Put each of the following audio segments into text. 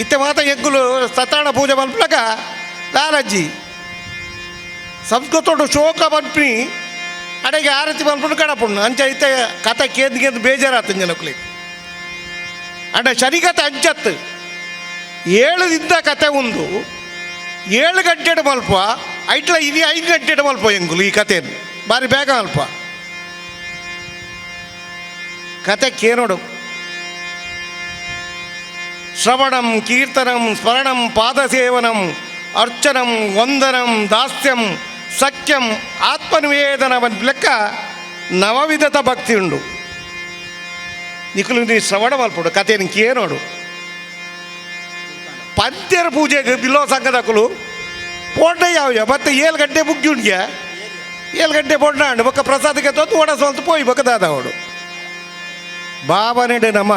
ಇತ್ತೆ ಮಾತ ಎಗ್ಗುಲು ಸತಾಣ ಪೂಜೆ ಮಲ್ಪಲಕ ಲಾಲಜ್ಜಿ ಸಂಸ್ಕೃತೋಡು ಶೋಕ ಮಲ್ಪಿನಿ ಅಡೆಗೆ ಆರತಿ ಮಲ್ಪುಂಡು ಕಡಪುಂಡು ಅಂಚ ಇತ್ತೆ ಕತೆ ಕೇಂದ್ ಕೇಂದ್ ಬೇಜಾರಾತು ಜನಕ್ಲಿ ಅಂಡ ಶನಿಕತೆ ಅಂಚತ್ತು ಏಳು ದಿನ ಕತೆ ಒಂದು ಏಳು ಗಂಟೆಡು ಮಲ್ಪ ಐಟ್ಲ ಇನಿ ಐದು ಗಂಟೆಡು ಮಲ್ಪ ಎಂಗುಲು ಈ ಕಥೆಯನ್ನು ಬಾರಿ ಬೇಗ ಮಲ್ಪ ಕತೆ ಕೇನೋಡು ಶ್ರವಣಂ ಕೀರ್ತನಂ ಸ್ಮರಣಂ ಪಾದಸೇವನಂ ಅರ್ಚನಂ ವಂದನಂ ದಾಸ್ಯಂ ಸಖ್ಯಂ ಆತ್ಮನಿವೇದನವನ್ನು ಲೆಕ್ಕ ನವವಿಧತ ಭಕ್ತಿ ಉಂಡು ನಿಖಲು ನೀ ಶ್ರವಣ ಮಲ್ಪಡು ಕಥೆಯನ್ನು ಕೇನೋಡು ಪಂತ್ಯರ ಪೂಜೆಗೆ ಬಿಲ್ಲೋ ಸಂಘದಕ್ಕಲು ಪೋಂಡ ಯಾವ ಮತ್ತೆ ಏಳು ಗಂಟೆ ಬುಗ್ಗಿ ಉಂಡ್ಯ ಏಳು ಗಂಟೆ ಪೋಂಡ ಅಂಡು ಬೊಕ್ಕ ಪ್ರಸಾದಕ್ಕೆ ತೊಂದು ಓಡ ಸ್ವಲ್ಪ ಪೋಯಿ ಬಕ್ಕದಾದ ಅವಡು ಭಾವನೆಡೆ ನಮ್ಮ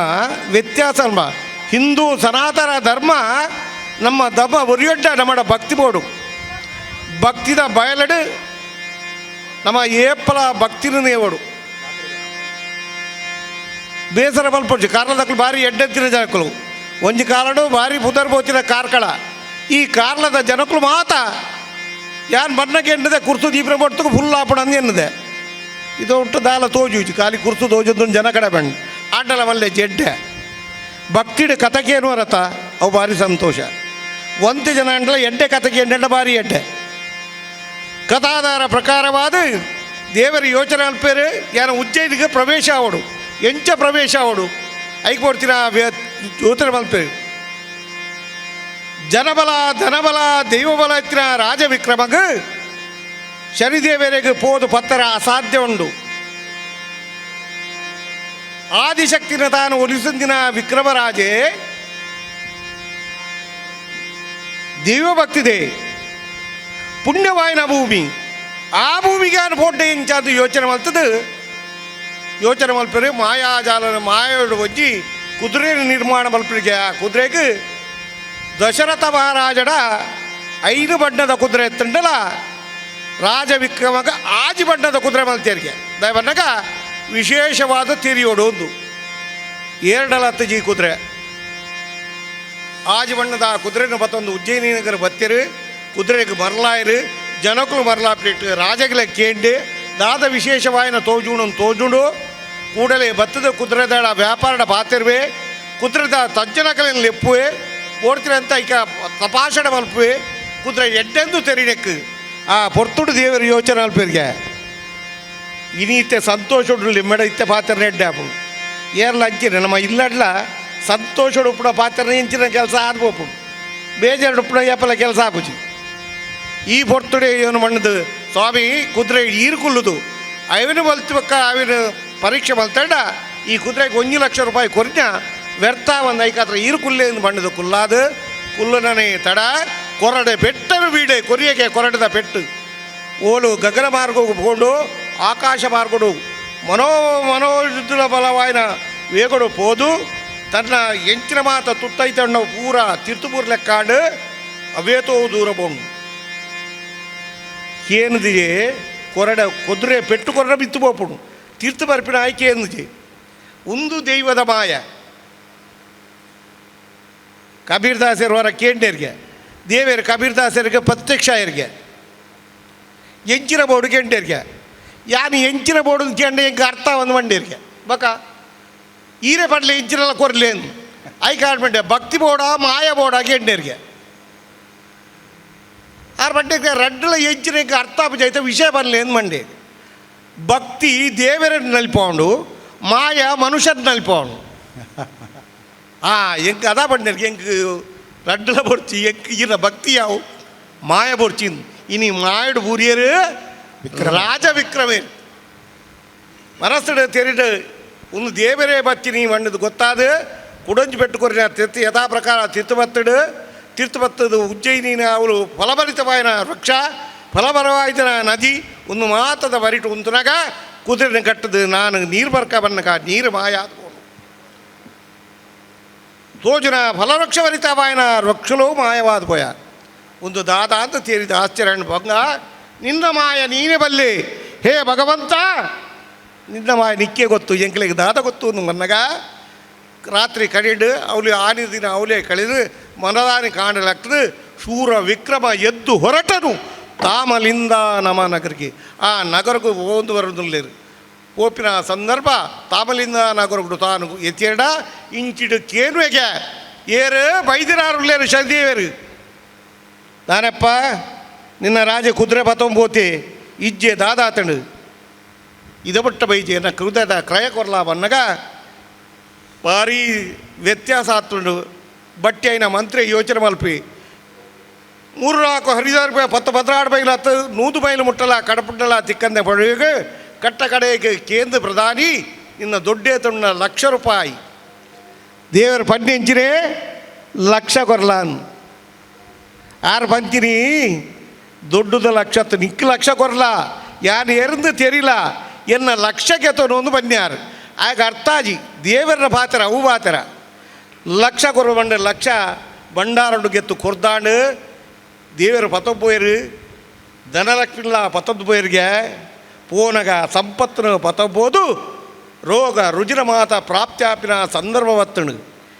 ವ್ಯತ್ಯಾಸ ಅಲ್ವಾ ಹಿಂದೂ ಸನಾತನ ಧರ್ಮ ನಮ್ಮ ಧರ್ಮ ಒರಿಯೊಡ್ಡ ನಮ್ಮ ಭಕ್ತಿ ಬೋಡು ಭಕ್ತಿದ ಬಯಲಡು ನಮ್ಮ ಏಪಲ ಭಕ್ತಿನ ನೇವಡು. ಬೇಸರ ಮಲ್ಪೊಡ್ಜಿ ಕಾರ್ಲದಕ್ಕಲು ಭಾರಿ ಎಡ್ಡೆತ್ತಿನ ಜನಕ್ಕಲು ಒಂಜಿ ಕಾಲಡು ಭಾರಿ ಪುದರ್ ಬೋತಿನ ಕಾರ್ಕಳ. ಈ ಕಾರ್ಲದ ಜನಕ್ಕಲು ಮಾತ ಯಾನ್ ಬಣ್ಣಕ್ಕೆ ಎನ್ನದೆ ಕುರ್ತು ದೀಪ್ರ ಬಡ್ತಕ್ಕೆ ಫುಲ್ ಆಪಣ ಎನ್ನದೆ. ಇದು ಉಂಟು ದಾಲ ತೋಜುಜಿ ಕಾಲಿ ಕುರ್ತು ತೋಜದ್ದು ಜನ ಕಡೆ ಬಣ್ಣ ಆಟಲ ಮಲ್ಲೆ ಜಡ್ಡೆ ಭಕ್ತಿಡ್ ಕಥಕೇನು ಅರತ. ಅವು ಭಾರಿ ಸಂತೋಷ. ಒಂದು ಜನ ಅಂಡ್ಲ ಎಡ್ಡೆ ಕಥಕೆ ಎಂಡೆಡ್ಡ ಭಾರಿ ಎಡ್ಡೆ. ಕಥಾಧಾರ ಪ್ರಕಾರವಾದ ದೇವರ ಯೋಚನೆ ಅಲ್ಪೇರು ಯಾನ ಉಜ್ಜಯಿನಿಗೆ ಪ್ರವೇಶ ಅವಡು. ಎಂಚ ಪ್ರವೇಶ ಅವಡು. ಐಕ್ ಕೊಡ್ತೀನ ಯೋಚನೆ ಅಲ್ಪೇರು. ಜನಬಲ, ಧನಬಲ, ದೈವಬಲ ಇತ್ತಿನ ರಾಜ ವಿಕ್ರಮಗ, ಶನಿದೇವರಿಗೆ ಪೋದು ಪತ್ತರ ಅಸಾಧ್ಯ ಉಂಡು. ಆದಿಶಕ್ತಿನ ತಾನು ಒಲಿಸಿದಿನ ವಿಕ್ರಮರಾಜೆ ದೈವಭಕ್ತಿದೆ ಪುಣ್ಯವಾಯಿನ ಭೂಮಿ. ಆ ಭೂಮಿಗೆ ಪೋಟೆ ಇಂಚಾದು ಯೋಚನೆ ಮಾಡ್ತದೆ. ಯೋಚನೆ ಮಲ್ಪರೆ ಮಾಯಾಜಾಲನ ಮಾಯೋಡು ಒಜ್ಜಿ ಕುದುರೆ ನಿರ್ಮಾಣ ಮಲ್ಪರಿಗೆ ಆ ಕುದುರೆಗೆ ದಶರಥ ಮಹಾರಾಜಡ ಐದು ಬಣ್ಣದ ಕುದುರೆ ಎತ್ತಂಡಲ ರಾಜ ವಿಕ್ರಮಗ ಆಜಿ ಬಣ್ಣದ ಕುದುರೆ ಮಲ್ತೇರಿಗೆ ದಯಬಣ್ಣಗ ವಿಶೇಷವಾದ ತಿರಿಯೋಡು ಒಂದು ಎರಡಲ ಜಿ ಕುದುರೆ. ಆಜಿ ಬಣ್ಣದ ಆ ಕುದುರೆನ ಬತ್ತೊಂದು ಉಜ್ಜಯಿನಿ ನಗರ ಬತ್ತಿರು, ಕುದುರೆಗೆ ಬರಲಾಯಿರು ಜನಕ್ಕೂ ಮರಲಾಪಿಟ್ಟು ರಾಜಗಳ ಕೇಂಡೆ ದಾದ ವಿಶೇಷವಾಯಿನ ತೋಜುಣು ತೋಜುಂಡು ಕೂಡಲೇ ಭತ್ತದ ಕುದುರೆದಾಳ ವ್ಯಾಪಾರದ ಪಾತಿರುವೆ ಕುದುರೆದ ತಜ್ಜನಕಲಿನ ಲೆಪ್ಪುವೆ ಓಡ್ತಿರಂತ ಈಗ ತಪಾಸಣೆ ಮಲ್ಪುವೆ, ಕುದುರೆ ಎಡ್ಡೆಂದು ತೆರಿನೆಕ್ಕು ಆ ಪೊರ್ತುಡು ದೇವರ ಯೋಚನೆ ಅಲ್ಪರಿಗೆ ಇನೀತೆ ಸಂತೋಷ ಮೆಡ ಇತ್ತೆ ಪಾತ್ರ ಎಡ್ಡೆ ಆಪುಂಡು ಏರ್ಲ ಅಂಚಿನ ನಮ್ಮ ಇಲ್ಲಡ್ಲ ಸಂತೋಷಡು ಉಪ್ಪುಡ ಪಾತ್ರ ಇಂಚಿನ ಕೆಲಸ ಆದ್ಬೋಪು ಬೇಜಾರು ಉಪ್ಪುಡ ಏಪಲ ಕೆಲಸ ಆಪುಜಿ ಈ ಪೊರ್ತುಡೆ ಏನು ಮಣ್ಣದು? ಸ್ವಾಮಿ, ಕುದುರೆ ಈರ್ಕುಲ್ಲುದು ಅವಿನ ಬಲ್ತಿವಕ್ಕ ಅವಿನ ಪರೀಕ್ಷೆ ಬಲ್ತಂಡ ಈ ಕುದುರೆಗೆ ಒಂದು ಲಕ್ಷ ರೂಪಾಯಿ ಕೊರ್ನ ವ್ಯರ್ಥ ಒಂದು ಐಕಾತ್ರ ಈರ್ಕುಲ್ಲೆ ಎಂದು ಬಣ್ಣದು ಕುಲ್ಲಾದು. ಕುಲ್ಲುನನೆ ತಡ, ಕೊರಡೆ ಪೆಟ್ಟರು ಬೀಡೆ ಕೊರಿಯಗೆ ಕೊರಡದ ಪೆಟ್ಟು. ಓಲು ಗಗನ ಮಾರ್ಗ ಹೋಗ್ಕೊಂಡು ಆಕಾಶ ಮಾರ್ಗಡು ಮನೋ ಮನೋಯುದ್ಧದ ಬಲವಾಯಿನ ವೇಗಡು ಪೋದು ತನ್ನ ಎಂಚಿನ ಮಾತ ತುತ್ತೈತಣ್ಣ ಪೂರ ತಿರ್ತುಪೂರ್ ಲೆಕ್ಕಾಂಡು ಅವೇತೋ ದೂರ ಬೋಂಡು ಏನಿದೆ ಕೊರಡ ಕುದುರೆ ಪೆಟ್ಟು ಕೊರಡ ಬಿತ್ತು ಬೋಪುಡು ತೀರ್ಥ ಬರ್ಪಿನ ಆಯ್ಕೆ ಏನಿದೆ ಒಂದು ದೈವದ ಮಾಯ ಕಬೀರ್ದಾಸರು ಹೊರ ಕೇಂಡೇರಿಗೆ ದೇವೇರು ಕಬೀರ್ದಾಸರಿಗೆ ಪ್ರತ್ಯಕ್ಷ ಇರ್ಗೆ ಎಂಚಿನ ಬೋರ್ಡು ಕೆಂಡೇರಿಗೆ ಯಾನು ಎಂಚಿನ ಬೋರ್ಡು ಕೆಂಡ ಎಂಗೆ ಅರ್ಥ ಒಂದು ಮಂಡೇರಿಗೆ ಬಕ ಈರೆ ಪಡ್ಲೆ ಎಂಚಿನೆಲ್ಲ ಕೊರ್ಲೇನು ಐ ಕಾಡ್ಬಂಡೆ ಭಕ್ತಿ ಬೋಡ ಮಾಯ ಬೋಡ ಕೆಂಡೇರಿಗೆ ಆರು ಮಂಡ್ಯಕ್ಕೆ ರಡ್ಡಲ ಎಂಚಿನಕ್ಕೆ ಅರ್ಥ ಆಪುಜೈತೆ ವಿಷಯ ಬರಲಿ ಎಂದು ಮಂಡೆ ಭಕ್ತಿ ದೇವರನ್ನು ನಲ್ಪೋಂಡು ಮಾಯ ಮನುಷ್ಯನ ನಲ್ಪೋಂಡು ಆ ಎಂಕ್ ಅದ ಬಂಡೇರಿಗೆ ಎಂಕ್ ರಡ್ಡಲ ಬೊಡ್ಚಿ ಎಂಕ್ ಇರ ಭಕ್ತಿ ಯಾವು ಮಾಯ ಬೊಡ್ಚಿನ್ ಇನಿ ಮಾಯಡು ರಾಜ ವಿಕ್ರಮೇ ಮನಸ್ಸು ತೆರಿಡು ಒಂದು ದೇವರೇ ಬತ್ತಿ ನೀ ಮಣ್ಣದು ಗೊತ್ತಾದ ಕುಡಂಜಿ ಬೆಟ್ಟುಕೊರಿನ ತಿರ್ತು ಯಥಾ ಪ್ರಕಾರ ತಿರ್ತು ಬತ್ತಡು ತಿರ್ತು ಬತ್ತದು ಉಜ್ಜಯಿನಿನ ಅವಳು ಫಲಭರಿತವಾಯಿನ ವೃಕ್ಷ ಫಲಭರವಾಯಿನ ನದಿ ಒಂದು ಮಾತದ ಬರಿಟು ಉಂತುನಾಗ ಕುದುರೆನ ಕಟ್ಟದು ನಾನು ನೀರು ಬರ್ಕ ಬನ್ನಕ ನೀರು ಮಾಯ ತೋಜನ ಫಲವೃಕ್ಷ ಭರಿತವಾಯಿನ ವೃಕ್ಷಲೋ ಮಾಯವಾದ ಪೋಯ ಒಂದು ದಾದ ಅಂತ ತೇರಿದ ಆಶ್ಚರ್ಯ ಭಂಗ ನಿನ್ನ ಮಾಯ ನೀನೇ ಬಲ್ಲೆ. ಹೇ ಭಗವಂತ, ನಿನ್ನ ಮಾಯ ನಿಕ್ಕೆ ಗೊತ್ತು ಎಂಕ್ಲಿಗೆ ದಾದ ಗೊತ್ತು ಮನ್ನಗ. ರಾತ್ರಿ ಕಡಿಡು ಅವಳು ಆನಿ ದಿನ ಅವಲೇ ಕಳೆದು ಮನದಾನಿ ಕಾಣಲೆಕ್ಕದು ಶೂರ ವಿಕ್ರಮ ಎದ್ದು ಹೊರಟನು. ತಾಮಲಿಂದ ನಮ ನಗರಿಗೆ. ಆ ನಗರಕ್ಕೂ ಒಂದು ಬರೋದಿಲ್ಲೇರು ಪೋಪಿನ ಸಂದರ್ಭ ತಾಮಲಿಂದ ನಗರಗಳು ತಾನು ಎತ್ತೇಡ ಇಂಚಿಡು ಕೇನುವೆಗೆ ಏರು ಬೈದಿರಾರುಲ್ಲೇರು ಶಲ್ದೇವೇರು ನಾನಪ್ಪ ನಿನ್ನ ರಾಜ ಕುದುರೆ ಪತ್ತೊಂಬೋತಿ ಇಜ್ಜೆ ದಾದಾತಂಡು ಇದಬಟ್ಟ ಬೈಜೆ ನನ್ನ ಕೃತದ ಕ್ರಯ ಕೊರ್ಲ ಬನ್ನಗ ಭಾರಿ ವ್ಯತ್ಯಾಸ ಆತುಂಡು ಬಟ್ಟೆ అయిన ಮಂತ್ರಿ ಯೋಚನೆ ಮಲ್ಪಿ ಮೂರು ನಾಲ್ಕು ಹರಿದಾರು ರೂಪಾಯಿ ಪತ್ತು ಪದ್ರಾಡು ಬೈಲು ಹತ್ತು ನೂದು ಬೈಲು ಮುಟ್ಟಲ ಕಡಪುಟ್ಟಲ ತಿಕ್ಕಂದೆ ಪಡೆಯುಗ ಕಟ್ಟ ಕಡೆಗೆ ಕೇಂದ್ರ ಪ್ರಧಾನಿ ನಿನ್ನ ದೊಡ್ಡ ತುಂಡ ಲಕ್ಷ ರೂಪಾಯಿ ದೇವರ ಪಂಡಿಂಚಿನೇ ಲಕ್ಷ ಕೊರ್ಲಾನ್ ಆರು ಪಂಚಿನಿ ದೊಡ್ಡದ ಲಕ್ಷ ನಿಕ್ಕ ಲಕ್ಷ ಕೊರಲ ಯಾರು ಎರಂದು ತೆರಿಲ. ಎನ್ನ ಲಕ್ಷಕ್ಕೆ ಒಂದು ಬಂದ್ಯಾರು ಆಗ ಅರ್ಥಾಜಿ ದೇವರ ಬಾತರ, ಅವು ಬಾತರ. ಲಕ್ಷ ಕೊರ ಬಂಡ, ಲಕ್ಷ ಬಂಡಾರಂಡು ಗೆತ್ತು ಕೊರ್ದಾಂಡು. ದೇವರು ಪತ್ತೊಂಬೋಯರು ಧನಲಕ್ಷ್ಮಿಲ್ಲ ಪತ್ತೊಂದು ಬೋಯರಿಗೆ ಪೋನಗ ಸಂಪತ್ತನ್ನು ಪತಬೋದು ರೋಗ ರುಜಿನ ಮಾತ ಪ್ರಾಪ್ತ್ಯಾಪಿನ ಸಂದರ್ಭವತ್ತಣು